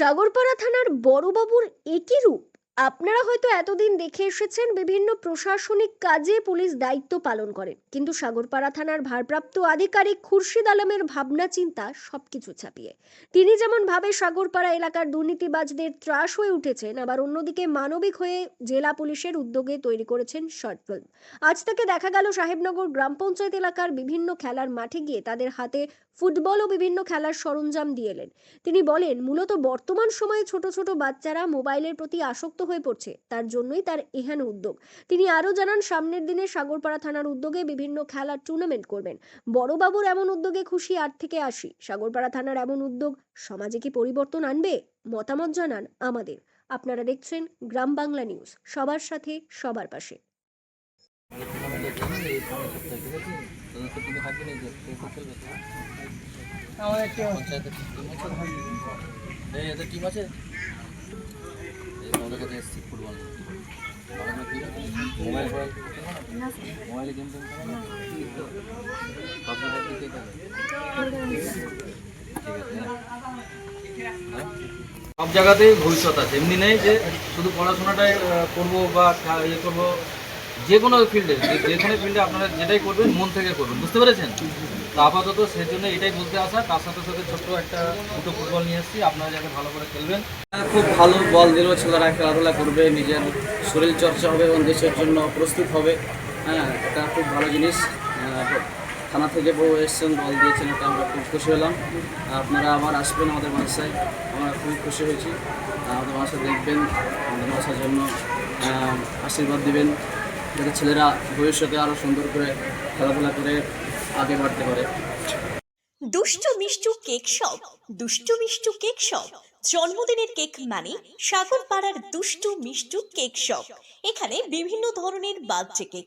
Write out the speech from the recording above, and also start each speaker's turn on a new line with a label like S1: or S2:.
S1: সাগরপাড়া থানার বড়বাবুর একই রূপ। আপনারা হয়তো এতদিন দেখে এসেছেন বিভিন্ন প্রশাসনিক কাজে পুলিশ দায়িত্ব পালন করেন কিন্তু সাগরপাড়া থানার ভারপ্রাপ্ত আধিকারিক খুরশিদ আলমের ভাবনা, চিন্তা সবকিছু ছাপিয়ে। তিনি যেমন ভাবে সাগরপাড়া এলাকার দুর্নীতিবাজদের ত্রাস হয়ে উঠেছেন, আবার অন্যদিকে মানবিক হয়ে জেলা পুলিশের উদ্যোগে তৈরি করেছেন শর্ট ফিল্ম। আজ থেকে দেখা গেল সাহেবনগর গ্রাম পঞ্চায়েত এলাকার বিভিন্ন খেলার মাঠে গিয়ে তাদের হাতে ফুটবল ও বিভিন্ন খেলার সরঞ্জাম দিয়ে এলেন। তিনি বলেন, মূলত বর্তমান সময়ে ছোট ছোট বাচ্চারা মোবাইলের প্রতি আসক্ত হয়ে পড়ছে। তার জন্যই তার এহেন উদ্যোগ। তিনি আরও জানান, সামনের দিনে সাগরপাড়া থানার উদ্যোগে বিভিন্ন খেলার টুর্নামেন্ট করবেন। বড়বাবুর এমন উদ্যোগে খুশি আট থেকে আসি সাগরপাড়া থানার এমন উদ্যোগ সমাজে কি পরিবর্তন আনবে? মতামত জানান আমাদের। আপনারা দেখছেন গ্রাম বাংলা নিউজ, সবার সাথে, সবার পাশে।
S2: আমাদের টিম আছে?
S3: সব জায়গাতেই ভবিষ্যৎ আছে। এমনি নেই যে শুধু পড়াশোনাটাই করব বা ইয়ে করব। যে কোনো ফিল্ডে যে কোনো ফিল্ডে আপনারা যেটাই করবেন, মন থেকে করবেন, বুঝতে পেরেছেন? তো আপাতত সেই জন্য এটাই বলতে আসা, তার সাথে সাথে ছোট্ট একটা দুটো ফুটবল নিয়ে এসেছি, আপনারা যাতে ভালো করে খেলবেন।
S2: খুব ভালো বল দিল, ছেলেরা খেলাধুলা করবে, নিজের শরীর চর্চা হবে, এবং দেশের জন্য প্রস্তুত হবে। হ্যাঁ এটা খুব ভালো জিনিস। থানা থেকে বউ এসছেন, বল দিয়েছেন, এটা আমরা খুব খুশি হলাম। আপনারা আবার আসবেন আমাদের বাসায়, আমরা খুবই খুশি হয়েছি। আমাদের বাসায় দেখবেন, আমাদের বাসার জন্য আশীর্বাদ দিবেন। যাতে ছেলেরা ভবিষ্যতে আরও সুন্দর করে খেলাধুলা করে আগে বাড়তে পারে।
S4: দুষ্টু Mishtu cake shop, Dushtu Mishtu cake shop. জন্মদিনের কেক মানে সাগর পাড়ার দুষ্টু মিষ্টু কেক শপ। এখানে বিভিন্ন ধরনের বাচ্চা কেক।